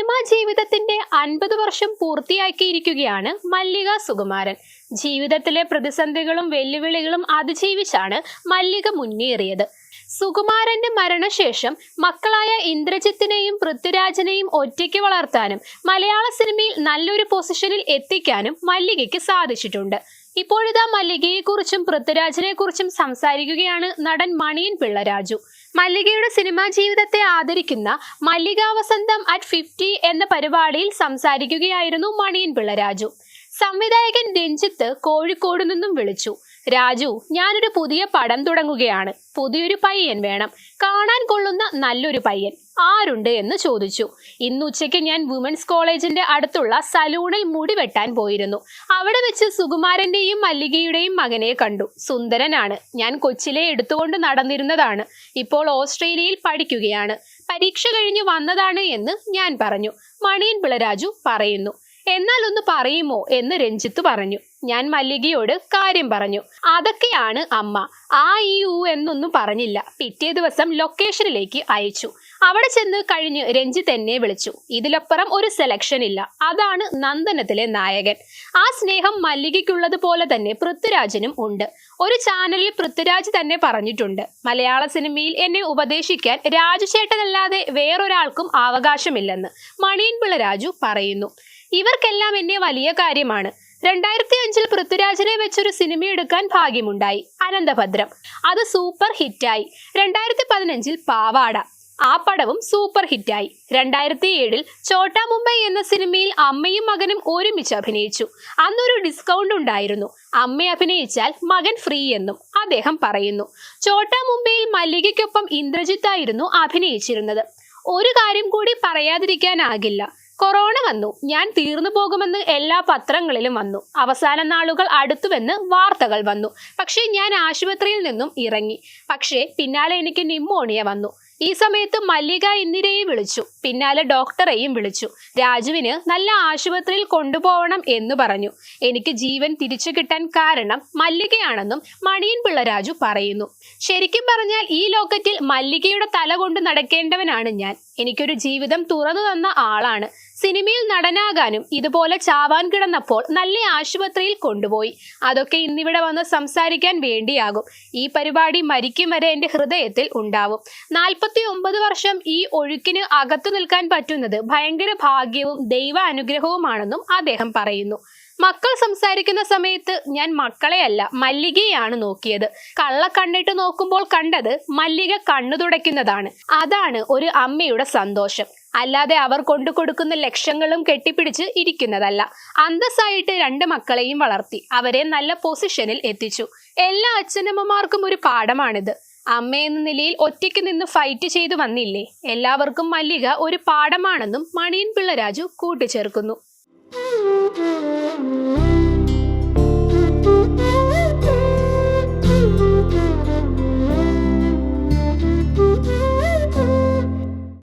Cinema ജീവിതത്തിന്റെ അൻപത് വർഷം പൂർത്തിയാക്കിയിരിക്കുകയാണ് മല്ലിക സുകുമാരൻ. ജീവിതത്തിലെ പ്രതിസന്ധികളും വെല്ലുവിളികളും അതിജീവിച്ചാണ് മല്ലിക മുന്നേറിയത്. സുകുമാരന്റെ മരണശേഷം മക്കളായ ഇന്ദ്രജിത്തിനെയും പൃഥ്വിരാജിനെയും ഒറ്റയ്ക്ക് വളർത്താനും മലയാള സിനിമയിൽ നല്ലൊരു പൊസിഷനിൽ എത്തിക്കാനും മല്ലികയ്ക്ക് സാധിച്ചിട്ടുണ്ട്. ഇപ്പോഴിതാ മല്ലികയെക്കുറിച്ചും പൃഥ്വിരാജിനെക്കുറിച്ചും സംസാരിക്കുകയാണ് നടൻ മണിയൻ പിള്ള രാജു. മല്ലികയുടെ സിനിമാ ജീവിതത്തെ ആദരിക്കുന്ന മല്ലികാവസന്തം അറ്റ് ഫിഫ്റ്റി എന്ന പരിപാടിയിൽ സംസാരിക്കുകയായിരുന്നു മണിയൻ പിള്ള രാജു. സംവിധായകൻ രഞ്ജിത്ത് കോഴിക്കോട് നിന്നും വിളിച്ചു. രാജു ഞാനൊരു പുതിയ പടം തുടങ്ങുകയാണ്. പുതിയൊരു പയ്യൻ വേണം. കാണാൻ കൊള്ളുന്ന നല്ലൊരു പയ്യൻ. ആരുണ്ട് എന്ന് ചോദിച്ചു. ഇന്ന് ഉച്ചയ്ക്ക് ഞാൻ വുമൻസ് കോളേജിന്റെ അടുത്തുള്ള സലൂണിൽ മുടി വെട്ടാൻ പോയിരുന്നു. അവിടെ വെച്ച് സുകുമാരന്റെയും മല്ലികയുടെയും മകനെ കണ്ടു. സുന്ദരനാണ്. ഞാൻ കൊച്ചിലെ എടുത്തുകൊണ്ട് നടന്നിരുന്നതാണ്. ഇപ്പോൾ ഓസ്ട്രേലിയയിൽ പഠിക്കുകയാണ്. പരീക്ഷ കഴിഞ്ഞു വന്നതാണ് എന്ന് ഞാൻ പറഞ്ഞു. മണിയൻ പിളരാജു പറയുന്നു. എന്നാൽ ഒന്ന് പറയുമോ എന്ന് രഞ്ജിത്ത് പറഞ്ഞു. ഞാൻ മല്ലികയോട് കാര്യം പറഞ്ഞു. അതൊക്കെയാണ് അമ്മ. ആ ഈ ഊ എന്നൊന്നും പറഞ്ഞില്ല. പിറ്റേ ദിവസം ലൊക്കേഷനിലേക്ക് അയച്ചു. അവിടെ ചെന്ന് കഴിഞ്ഞ് രഞ്ജിത്ത് എന്നെ വിളിച്ചു. ഇതിലപ്പുറം ഒരു സെലക്ഷൻ ഇല്ല. അതാണ് നന്ദനത്തിലെ നായകൻ. ആ സ്നേഹം മല്ലികയ്ക്കുള്ളത് പോലെ തന്നെ പൃഥ്വിരാജിനും ഉണ്ട്. ഒരു ചാനലിൽ പൃഥ്വിരാജ് തന്നെ പറഞ്ഞിട്ടുണ്ട്. മലയാള സിനിമയിൽ എന്നെ ഉപദേശിക്കാൻ രാജുചേട്ടനല്ലാതെ വേറൊരാൾക്കും അവകാശമില്ലെന്ന് മണിയൻപിള്ള രാജു പറയുന്നു. ഇവർക്കെല്ലാം എന്നെ വലിയ കാര്യമാണ്. രണ്ടായിരത്തി അഞ്ചിൽ പൃഥ്വിരാജിനെ വെച്ചൊരു സിനിമ എടുക്കാൻ ഭാഗ്യമുണ്ടായി. അനന്തഭദ്രം. അത് സൂപ്പർ ഹിറ്റായി. രണ്ടായിരത്തി പതിനഞ്ചിൽ പാവാട. ആ പടവും സൂപ്പർ ഹിറ്റായി. രണ്ടായിരത്തി ഏഴിൽ ചോട്ടാ മുംബൈ എന്ന സിനിമയിൽ അമ്മയും മകനും ഒരുമിച്ച് അഭിനയിച്ചു. അന്നൊരു ഡിസ്കൗണ്ട് ഉണ്ടായിരുന്നു. അമ്മ അഭിനയിച്ചാൽ മകൻ ഫ്രീ എന്നും അദ്ദേഹം പറയുന്നു. ചോട്ടാ മുംബൈയിൽ മല്ലികയ്ക്കൊപ്പം ഇന്ദ്രജിത്തായിരുന്നു അഭിനയിച്ചിരുന്നത്. ഒരു കാര്യം കൂടി പറയാതിരിക്കാനാകില്ല. കൊറോണ വന്നു. ഞാൻ തീർന്നു പോകുമെന്ന് എല്ലാ പത്രങ്ങളിലും വന്നു. അവസാന നാളുകൾ അടുത്തുവെന്ന് വാർത്തകൾ വന്നു. പക്ഷേ ഞാൻ ആശുപത്രിയിൽ നിന്നും ഇറങ്ങി. പക്ഷേ പിന്നാലെ എനിക്ക് ന്യൂമോണിയ വന്നു. ഈ സമയത്ത് മല്ലിക ഇന്ദിരയെ വിളിച്ചു. പിന്നാലെ ഡോക്ടറെയും വിളിച്ചു. രാജുവിന് നല്ല ആശുപത്രിയിൽ കൊണ്ടുപോകണം എന്ന് പറഞ്ഞു. എനിക്ക് ജീവൻ തിരിച്ചു കിട്ടാൻ കാരണം മല്ലികയാണെന്നും മണിയൻ പിള്ള രാജു പറയുന്നു. ശരിക്കും പറഞ്ഞാൽ ഈ ലോക്കറ്റിൽ മല്ലികയുടെ തല കൊണ്ട് നടക്കേണ്ടവനാണ് ഞാൻ. എനിക്കൊരു ജീവിതം തുറന്നു തന്ന ആളാണ്. സിനിമയിൽ നടനാകാനും ഇതുപോലെ ചാവാൻ കിടന്നപ്പോൾ നല്ല ആശുപത്രിയിൽ കൊണ്ടുപോയി. അതൊക്കെ ഇന്നിവിടെ വന്ന് സംസാരിക്കാൻ വേണ്ടിയാകും. ഈ പരിപാടി മരിക്കും വരെ എന്റെ ഹൃദയത്തിൽ ഉണ്ടാവും. നാൽപ്പത്തി ഒമ്പത് വർഷം ഈ ഒഴുക്കിന് അകത്തു നിൽക്കാൻ പറ്റുന്നത് ഭയങ്കര ഭാഗ്യവും ദൈവ അനുഗ്രഹവുമാണെന്നും അദ്ദേഹം പറയുന്നു. മക്കൾ സംസാരിക്കുന്ന സമയത്ത് ഞാൻ മക്കളെയല്ല മല്ലികയാണ് നോക്കിയത്. കള്ള കണ്ണിട്ട് നോക്കുമ്പോൾ കണ്ടത് മല്ലിക കണ്ണു തുടയ്ക്കുന്നതാണ്. അതാണ് ഒരു അമ്മയുടെ സന്തോഷം. അല്ലാതെ അവർ കൊണ്ടു കൊടുക്കുന്ന ലക്ഷങ്ങളും കെട്ടിപ്പിടിച്ച് ഇരിക്കുന്നതല്ല. അന്തസ്സായിട്ട് രണ്ട് മക്കളെയും വളർത്തി അവരെ നല്ല പൊസിഷനിൽ എത്തിച്ചു. എല്ലാ അച്ഛനമ്മമാർക്കും ഒരു പാഠമാണിത്. അമ്മ എന്ന നിലയിൽ ഒറ്റയ്ക്ക് നിന്ന് ഫൈറ്റ് ചെയ്തു വന്നില്ലേ? എല്ലാവർക്കും മല്ലിക ഒരു പാഠമാണെന്നും മണിയൻ പിള്ളരാജു കൂട്ടിച്ചേർക്കുന്നു.